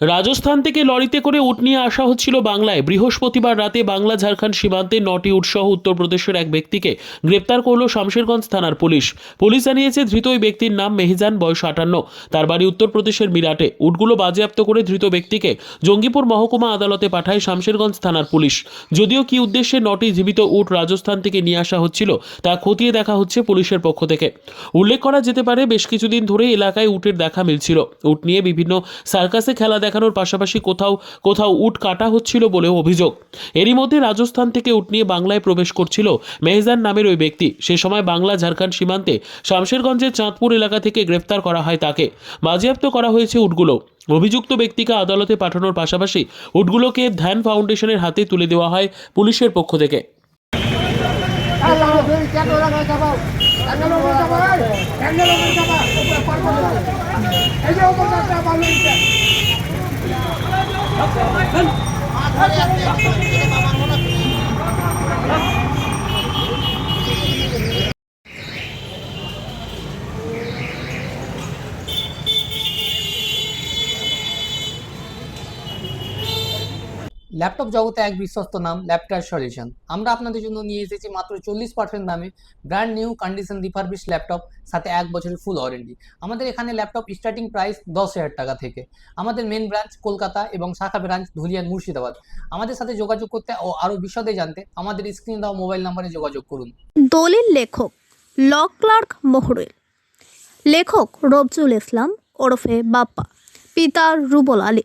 রাজস্থান থেকে লরিতে করে উট নিয়ে আসা হচ্ছিল বাংলায়। বৃহস্পতিবার রাতে বাংলা ঝাড়খণ্ড সীমান্তে নটি উৎসহ উত্তরপ্রদেশের এক ব্যক্তিকে গ্রেপ্তার করল শামশেরগঞ্জ থানার পুলিশ। পুলিশ জানিয়েছে, ধৃত ওই ব্যক্তির নাম মেহিজান, বয়স আটান্ন। তার বাড়ি উত্তরপ্রদেশের মিরাটে। উটগুলো বাজেয়াপ্ত করে ধৃত ব্যক্তিকে জঙ্গিপুর মহকুমা আদালতে পাঠায় শামশেরগঞ্জ থানার পুলিশ। যদিও কি উদ্দেশ্যে নটি জীবিত উট রাজস্থান থেকে নিয়ে আসা হচ্ছিল, তা খতিয়ে দেখা হচ্ছে পুলিশের পক্ষ থেকে। উল্লেখ করা যেতে পারে, বেশ কিছুদিন ধরেই এলাকায় উটের দেখা মিলছিল। উট নিয়ে বিভিন্ন সার্কাসে খেলা দেখানোর পাশাপাশি কোথাও কোথাও উট কাটা হচ্ছিল বলেও অভিযোগ। এরই মধ্যে রাজস্থান থেকে উট নিয়ে বাংলায় প্রবেশ করছিল মেহজান নামের ওই ব্যক্তি। সে সময় বাংলা ঝাড়খণ্ড সীমান্তে শামশেরগঞ্জের চাঁদপুর এলাকা থেকে গ্রেফতার করা হয় তাকে। বাজেয়াপ্ত করা হয়েছে উটগুলো। অভিযুক্ত ব্যক্তিকে আদালতে পাঠানোর পাশাপাশি উটগুলোকে ধ্যান ফাউন্ডেশনের হাতে তুলে দেওয়া হয় পুলিশের পক্ষ থেকে। মাথা ল্যাপটপ জগতে এক বিশ্বস্ত নাম ল্যাপটপ সলিউশন আমরা আপনাদের জন্য নিয়ে এসেছি মাত্র চল্লিশ পার্সেন্ট দামে brand new condition refurbish laptop সাথে এক বছরের ফুল ওয়ারেন্টি আমাদের এখানে ল্যাপটপ স্টার্টিং প্রাইস দশ হাজার টাকা থেকে। আমাদের মেন ব্রাঞ্চ কলকাতা এবং শাখা ব্রাঞ্চ ধুলিয়ান মুর্শিদাবাদ। আমাদের সাথে যোগাযোগ করতে ও আরও বিশদে জানতে আমাদের স্ক্রিন দেওয়া মোবাইল নম্বরে যোগাযোগ করুন। দলিল লেখক ল ক্লার্ক মহরুল লেখক রবজুল ইসলাম ওরফে বাপ্পা, পিতা রুবল আলী।